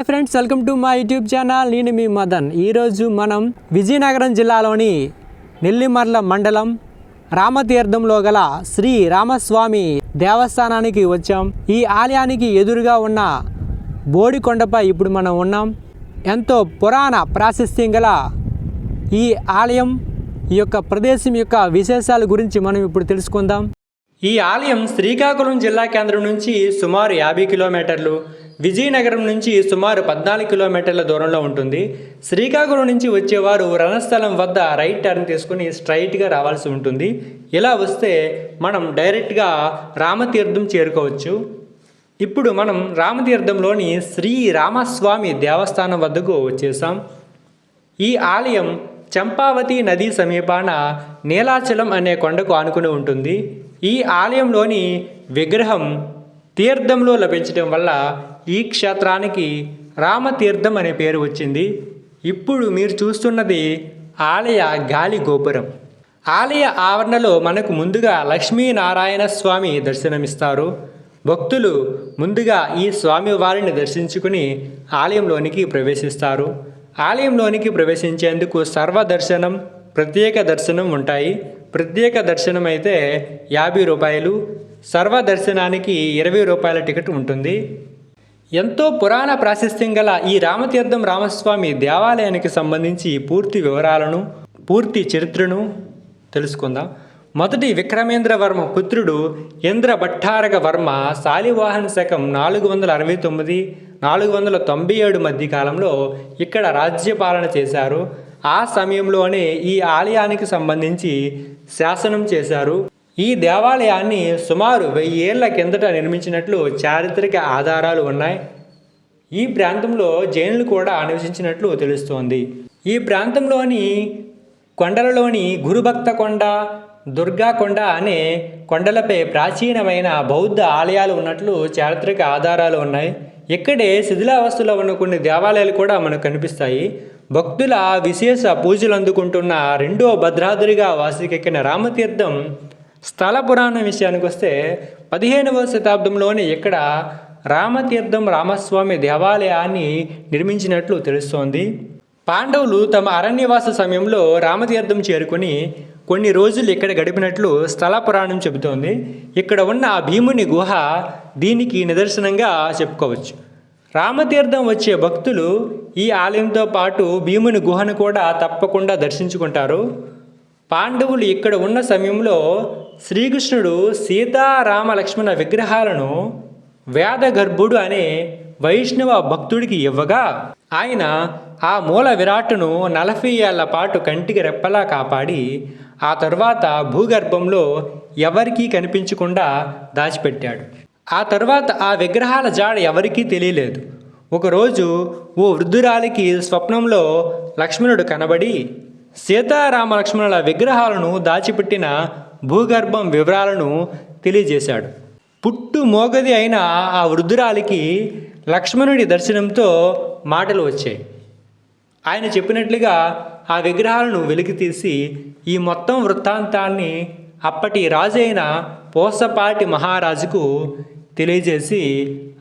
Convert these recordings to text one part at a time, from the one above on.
Hi friends welcome to my YouTube channel. నేను మీ మదన్. ఈరోజు మనం విజయనగరం జిల్లాలోని నెల్లిమర్ల మండలం రామతీర్థంలో గల శ్రీ రామస్వామి దేవస్థానానికి వచ్చాం. ఈ ఆలయానికి ఎదురుగా ఉన్న బోడికొండపై ఇప్పుడు మనం ఉన్నాం. ఎంతో పురాణ ప్రాశస్త్యం గల ఈ ఆలయం ఈ యొక్క ప్రదేశం యొక్క విశేషాల గురించి మనం ఇప్పుడు తెలుసుకుందాం. ఈ ఆలయం శ్రీకాకుళం జిల్లా కేంద్రం నుంచి సుమారు యాభై కిలోమీటర్లు విజయనగరం నుంచి సుమారు పద్నాలుగు కిలోమీటర్ల దూరంలో ఉంటుంది. శ్రీకాకుళం నుంచి వచ్చేవారు రణస్థలం వద్ద రైట్ టర్న్ తీసుకుని స్ట్రైట్గా రావాల్సి ఉంటుంది. ఇలా వస్తే మనం డైరెక్ట్గా రామతీర్థం చేరుకోవచ్చు. ఇప్పుడు మనం రామతీర్థంలోని శ్రీ రామస్వామి దేవస్థానం వద్దకు వచ్చేసాం. ఈ ఆలయం చంపావతి నది సమీపాన నీలాచలం అనే కొండకు ఆనుకుని ఉంటుంది. ఈ ఆలయంలోని విగ్రహం తీర్థంలో లభించడం వల్ల ఈ క్షేత్రానికి రామతీర్థం అనే పేరు వచ్చింది. ఇప్పుడు మీరు చూస్తున్నది ఆలయ గాలి గోపురం. ఆలయ ఆవరణలో మనకు ముందుగా లక్ష్మీనారాయణ స్వామి దర్శనమిస్తారు. భక్తులు ముందుగా ఈ స్వామి వారిని దర్శించుకుని ఆలయంలోనికి ప్రవేశిస్తారు. ఆలయంలోనికి ప్రవేశించేందుకు సర్వదర్శనం ప్రత్యేక దర్శనం ఉంటాయి. ప్రత్యేక దర్శనం అయితే యాభై రూపాయలు సర్వదర్శనానికి ఇరవై రూపాయల టికెట్ ఉంటుంది. ఎంతో పురాణ ప్రాశస్త్యం గల ఈ రామతీర్థం రామస్వామి దేవాలయానికి సంబంధించి పూర్తి వివరాలను పూర్తి చరిత్రను తెలుసుకుందాం. మొదటి విక్రమేంద్రవర్మ పుత్రుడు ఇంద్ర భట్టారక వర్మ శాలివాహన శకం నాలుగు వందల అరవై తొమ్మిది నాలుగు వందల తొంభై ఏడు మధ్య కాలంలో ఇక్కడ రాజ్యపాలన చేశారు. ఆ సమయంలోనే ఈ ఆలయానికి సంబంధించి శాసనం చేశారు. ఈ దేవాలయాన్ని సుమారు వెయ్యి ఏళ్ళ కిందట నిర్మించినట్లు చారిత్రక ఆధారాలు ఉన్నాయి. ఈ ప్రాంతంలో జైనులు కూడా నివసించినట్లు తెలుస్తోంది. ఈ ప్రాంతంలోని కొండలలోని గురుభక్త కొండ దుర్గా కొండ అనే కొండలపై ప్రాచీనమైన బౌద్ధ ఆలయాలు ఉన్నట్లు చారిత్రక ఆధారాలు ఉన్నాయి. ఇక్కడే శిథిలావస్థలో ఉన్న కొన్ని దేవాలయాలు కూడా మనకు కనిపిస్తాయి. భక్తుల విశేష పూజలు అందుకుంటున్న రెండో భద్రాద్రిగా వాసికెక్కిన రామతీర్థం స్థల పురాణం విషయానికి వస్తే పదిహేనవ శతాబ్దంలోనే ఇక్కడ రామతీర్థం రామస్వామి దేవాలయాన్ని నిర్మించినట్లు తెలుస్తోంది. పాండవులు తమ అరణ్యవాస సమయంలో రామతీర్థం చేరుకుని కొన్ని రోజులు ఇక్కడ గడిపినట్లు స్థల పురాణం చెబుతోంది. ఇక్కడ ఉన్న ఆ భీముని గుహ దీనికి నిదర్శనంగా చెప్పుకోవచ్చు. రామతీర్థం వచ్చే భక్తులు ఈ ఆలయంతో పాటు భీముని గుహను కూడా తప్పకుండా దర్శించుకుంటారు. పాండవులు ఇక్కడ ఉన్న సమయంలో శ్రీకృష్ణుడు సీతారామ లక్ష్మణ విగ్రహాలను వేదగర్భుడు అనే వైష్ణవ భక్తుడికి ఇవ్వగా ఆయన ఆ మూల విరాట్ను నలభై ఏళ్ళ పాటు కంటికి రెప్పలా కాపాడి ఆ తర్వాత భూగర్భంలో ఎవరికీ కనిపించకుండా దాచిపెట్టాడు. ఆ తర్వాత ఆ విగ్రహాల జాడ ఎవరికీ తెలియలేదు. ఒకరోజు ఓ వృద్ధురాలికి స్వప్నంలో లక్ష్మణుడు కనబడి సీతారామలక్ష్మణుల విగ్రహాలను దాచిపెట్టిన భూగర్భం వివరాలను తెలియజేశాడు. పుట్టు మోగది అయిన ఆ వృద్ధురాలికి లక్ష్మణుడి దర్శనంతో మాటలు వచ్చాయి. ఆయన చెప్పినట్లుగా ఆ విగ్రహాలను వెలికి తీసి ఈ మొత్తం వృత్తాంతాన్ని అప్పటి రాజైన పోసపాటి మహారాజుకు తెలియజేసి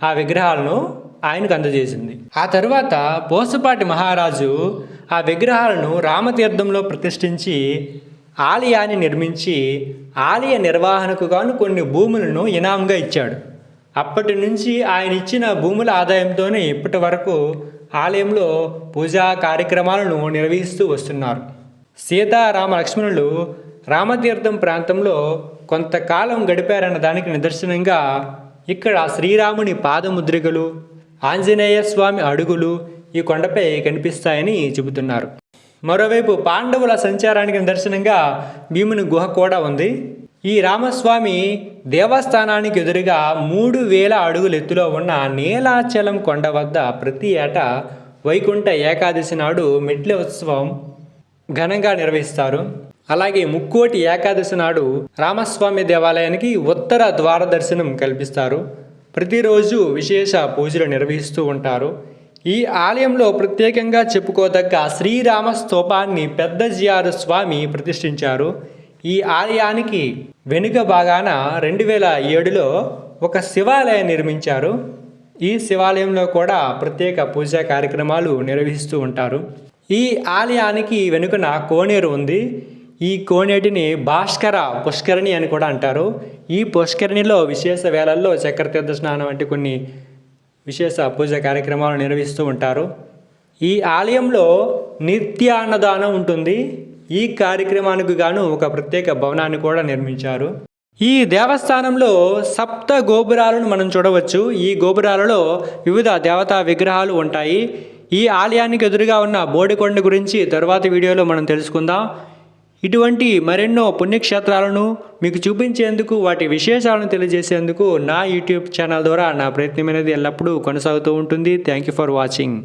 ఆ విగ్రహాలను ఆయనకు అందజేసింది. ఆ తర్వాత పోసపాటి మహారాజు ఆ విగ్రహాలను రామతీర్థంలో ప్రతిష్ఠించి ఆలయాన్ని నిర్మించి ఆలయ నిర్వహణకు గాను కొన్ని భూములను ఇనాంగా ఇచ్చాడు. అప్పటి నుంచి ఆయన ఇచ్చిన భూముల ఆదాయంతోనే ఇప్పటి వరకు ఆలయంలో పూజా కార్యక్రమాలను నిర్వహిస్తూ వస్తున్నారు. సీతారామ లక్ష్మణులు రామతీర్థం ప్రాంతంలో కొంతకాలం గడిపారన్న దానికి నిదర్శనంగా ఇక్కడ శ్రీరాముని పాదముద్రికలు ఆంజనేయ స్వామి అడుగులు ఈ కొండపై కనిపిస్తాయని చెబుతున్నారు. మరోవైపు పాండవుల సంచారానికి దర్శనంగా భీముని గుహ కూడా ఉంది. ఈ రామస్వామి దేవస్థానానికి ఎదురుగా మూడు వేల అడుగుల ఎత్తులో ఉన్న నీలాచలం కొండ వద్ద ప్రతి ఏటా వైకుంఠ ఏకాదశి నాడు మెట్ల ఉత్సవం ఘనంగా నిర్వహిస్తారు. అలాగే ముక్కోటి ఏకాదశి నాడు రామస్వామి దేవాలయానికి ఉత్తర ద్వార దర్శనం కల్పిస్తారు. ప్రతిరోజు విశేష పూజలు నిర్వహిస్తూ ఉంటారు. ఈ ఆలయంలో ప్రత్యేకంగా చెప్పుకోదగ్గ శ్రీరామ స్తూపాన్ని పెద్ద జియారు స్వామి ప్రతిష్ఠించారు. ఈ ఆలయానికి వెనుక భాగాన రెండు వేల ఏడులో ఒక శివాలయం నిర్మించారు. ఈ శివాలయంలో కూడా ప్రత్యేక పూజా కార్యక్రమాలు నిర్వహిస్తూ ఉంటారు. ఈ ఆలయానికి వెనుకన కోనేరు ఉంది. ఈ కోనేటిని భాస్కర పుష్కరిణి అని కూడా అంటారు. ఈ పుష్కరిణిలో విశేష వేళల్లో చక్రతీర్థ స్నానం వంటి కొన్ని విశేష పూజ కార్యక్రమాలు నిర్వహిస్తూ ఉంటారు. ఈ ఆలయంలో నిత్య అన్నదానం ఉంటుంది. ఈ కార్యక్రమానికి గాను ఒక ప్రత్యేక భవనాన్ని కూడా నిర్మించారు. ఈ దేవస్థానంలో సప్త గోపురాలను మనం చూడవచ్చు. ఈ గోపురాలలో వివిధ దేవతా విగ్రహాలు ఉంటాయి. ఈ ఆలయానికి ఎదురుగా ఉన్న బోడికొండ గురించి తరువాత వీడియోలో మనం తెలుసుకుందాం. ఇటువంటి మరెన్నో పుణ్యక్షేత్రాలను మీకు చూపించేందుకు వాటి విశేషాలను తెలియజేసేందుకు నా యూట్యూబ్ ఛానల్ ద్వారా నా ప్రయత్నం అనేది ఎల్లప్పుడూ కొనసాగుతూ ఉంటుంది. Thank you for watching